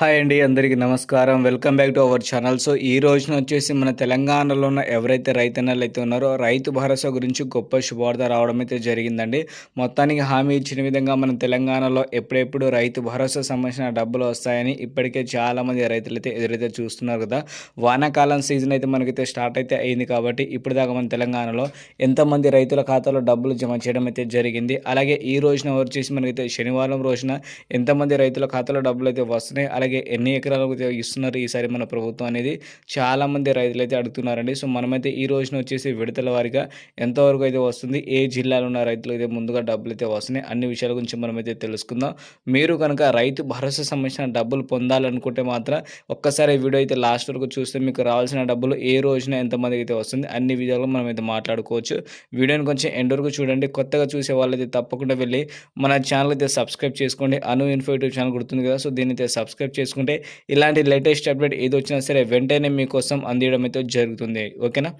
Hi అండి అందరికీ నమస్కారం. Welcome back to our channel so ఈ రోజున వచ్చేసి మన తెలంగాణలో ఉన్న ఎవరైతే రైతన్నలు అయితే ఉన్నారో రైతు భరోసా గురించి గొప్ప శుభార్త రావడం అయితే జరిగిందండి. మొత్తానికి హామీ ఇచ్చిన విధంగా మన తెలంగాణలో ఎప్పుడెప్పుడు రైతు భరోసా సంబంధించిన డబ్బులు వస్తాయని ఇప్పటికే చాలామంది రైతులు అయితే ఎదురైతే చూస్తున్నారు కదా. వానాకాలం సీజన్ అయితే మనకైతే స్టార్ట్ అయితే అయింది కాబట్టి ఇప్పుడు దాకా మన తెలంగాణలో ఎంతమంది రైతుల ఖాతాలో డబ్బులు జమ చేయడం అయితే జరిగింది. అలాగే ఈ రోజున వచ్చేసి మనకైతే శనివారం రోజున ఎంతమంది రైతుల ఖాతాలో డబ్బులు అయితే వస్తున్నాయి అలాగే అలాగే ఎన్ని ఎకరాలకు ఇస్తున్నారు ఈసారి మన ప్రభుత్వం అనేది చాలామంది రైతులు అయితే అడుగుతున్నారండి. సో మనమైతే ఈ రోజున వచ్చేసి విడతల వారిగా ఎంతవరకు అయితే వస్తుంది ఏ జిల్లాలో ఉన్న రైతులు అయితే ముందుగా డబ్బులు అయితే వస్తున్నాయి అన్ని విషయాల గురించి మనమైతే తెలుసుకుందాం. మీరు కనుక రైతు భరోసా సంబంధించిన డబ్బులు పొందాలనుకుంటే మాత్రం ఒక్కసారి వీడియో అయితే లాస్ట్ వరకు చూస్తే మీకు రావాల్సిన డబ్బులు ఏ రోజున ఎంతమందికి అయితే వస్తుంది అన్ని విధాలుగా మనం అయితే మాట్లాడుకోవచ్చు. వీడియోని కొంచెం ఎండ్ వరకు చూడండి. కొత్తగా చూసే వాళ్ళైతే తప్పకుండా వెళ్ళి మన ఛానల్ అయితే సబ్స్క్రైబ్ చేసుకోండి. అను ఇన్ఫో యూట్యూబ్ ఛానల్ గుర్తుంది కదా సో దీన్ని అయితే సబ్స్క్రైబ్ చేసుకుంటే ఇలాంటి లేటెస్ట్ అప్డేట్ ఏది వచ్చినా సరే వెంటనే మీకోసం అందియడం అయితే జరుగుతుంది. ఓకేనా?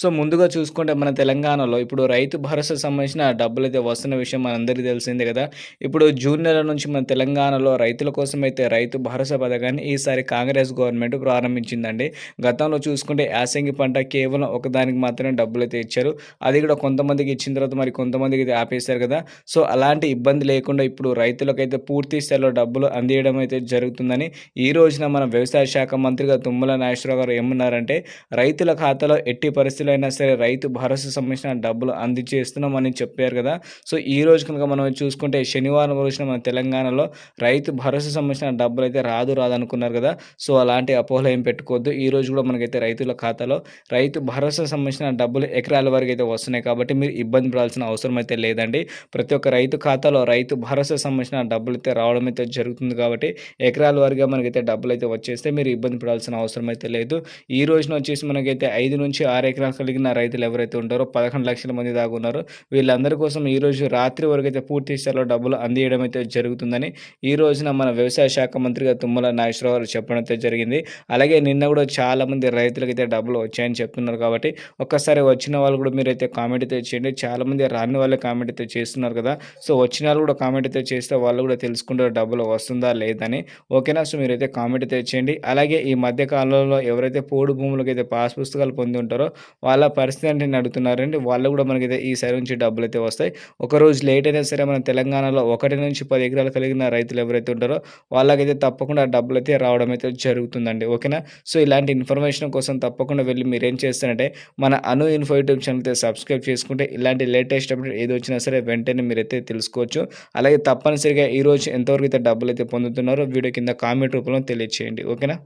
సో ముందుగా చూసుకుంటే మన తెలంగాణలో ఇప్పుడు రైతు భరోసా సంబంధించిన డబ్బులు అయితే వస్తున్న విషయం మనందరికీ తెలిసిందే కదా. ఇప్పుడు జూన్ నెల నుంచి మన తెలంగాణలో రైతుల కోసం అయితే రైతు భరోసా పథకాన్ని ఈసారి కాంగ్రెస్ గవర్నమెంట్ ప్రారంభించిందండి. గతంలో చూసుకుంటే యాసంగి పంట కేవలం ఒకదానికి మాత్రమే డబ్బులు అయితే ఇచ్చారు. అది కూడా కొంతమందికి ఇచ్చిన తర్వాత మరి కొంతమందికి అయితే ఆపేశారు కదా. సో అలాంటి ఇబ్బంది లేకుండా ఇప్పుడు రైతులకైతే పూర్తి స్థాయిలో డబ్బులు అందియడం అయితే జరుగుతుందని ఈ రోజున మన వ్యవసాయ శాఖ మంత్రిగా తుమ్మల నాగేశ్వరరావు గారు ఏమన్నారంటే రైతుల ఖాతాలో ఎట్టి పరిస్థితులు అయినా సరే రైతు భరోసా సంబంధించిన డబ్బులు అందిచేస్తున్నామని చెప్పారు కదా. సో ఈ రోజు కనుక మనం చూసుకుంటే శనివారం రోజున మన తెలంగాణలో రైతు భరోసా సంబంధించిన డబ్బులు అయితే రాదు రాదు అనుకున్నారు కదా. సో అలాంటి అపోహలు ఏం పెట్టుకోవద్దు. ఈ రోజు కూడా మనకైతే రైతుల ఖాతాలో రైతు భరోసా సంబంధించిన డబ్బులు ఎకరాల వరకు అయితే వస్తున్నాయి కాబట్టి మీరు ఇబ్బంది పడాల్సిన అవసరం అయితే లేదండి. ప్రతి ఒక్క రైతు ఖాతాలో రైతు భరోసా సంబంధించిన డబ్బులు అయితే రావడం అయితే జరుగుతుంది కాబట్టి ఎకరాల వరకు మనకైతే డబ్బులు అయితే వచ్చేస్తే మీరు ఇబ్బంది పడాల్సిన అవసరం అయితే లేదు. ఈ రోజున వచ్చేసి మనకైతే ఐదు నుంచి ఆరు ఎకరాలు కలిగిన రైతులు ఎవరైతే ఉంటారో పదకొండు లక్షల మంది దాకా ఉన్నారో వీళ్ళందరి కోసం ఈ రోజు రాత్రి వరకు అయితే పూర్తి స్థాయిలో డబ్బులు అందియడం అయితే జరుగుతుందని ఈ రోజున మన వ్యవసాయ శాఖ మంత్రిగా తుమ్మల నాగేశ్వరరావు గారు చెప్పడం అయితే జరిగింది. అలాగే నిన్న కూడా చాలా మంది రైతులకు అయితే డబ్బులు వచ్చాయని చెప్తున్నారు కాబట్టి ఒక్కసారి వచ్చిన వాళ్ళు కూడా మీరైతే కామెంట్ అయితే చేయండి. చాలా మంది రాని వాళ్ళే కామెంట్ అయితే చేస్తున్నారు కదా. సో వచ్చిన వాళ్ళు కూడా కామెంట్ అయితే చేస్తే వాళ్ళు కూడా తెలుసుకుంటారు డబ్బులు వస్తుందా లేదని ఓకేనా? సో మీరైతే కామెంట్ అయితే ఇచ్చేయండి అలాగే ఈ మధ్య కాలంలో ఎవరైతే పోడు భూములకు అయితే పాస్ పుస్తకాలు పొంది ఉంటారో వాళ్ళ పరిస్థితి అంటే అడుగుతున్నారండి. వాళ్ళు కూడా మనకైతే ఈ సరి నుంచి డబ్బులు అయితే వస్తాయి ఒకరోజు లేట్ అయినా సరే మన తెలంగాణలో ఒకటి నుంచి పది ఎకరాలు కలిగిన రైతులు ఎవరైతే ఉంటారో వాళ్ళకైతే తప్పకుండా డబ్బులు అయితే రావడం అయితే జరుగుతుందండి. ఓకేనా? సో ఇలాంటి ఇన్ఫర్మేషన్ కోసం తప్పకుండా వెళ్ళి మీరు ఏం చేస్తారంటే మన అను ఇన్ఫో యూట్యూబ్ ఛానల్ అయితే సబ్స్క్రైబ్ చేసుకుంటే ఇలాంటి లేటెస్ట్ అప్డేట్ ఏది వచ్చినా సరే వెంటనే మీరైతే తెలుసుకోవచ్చు. అలాగే తప్పనిసరిగా ఈరోజు ఎంతవరకు అయితే డబ్బులు అయితే పొందుతున్నారో వీడియో కింద కామెంట్ రూపంలో తెలియచేయండి. ఓకేనా?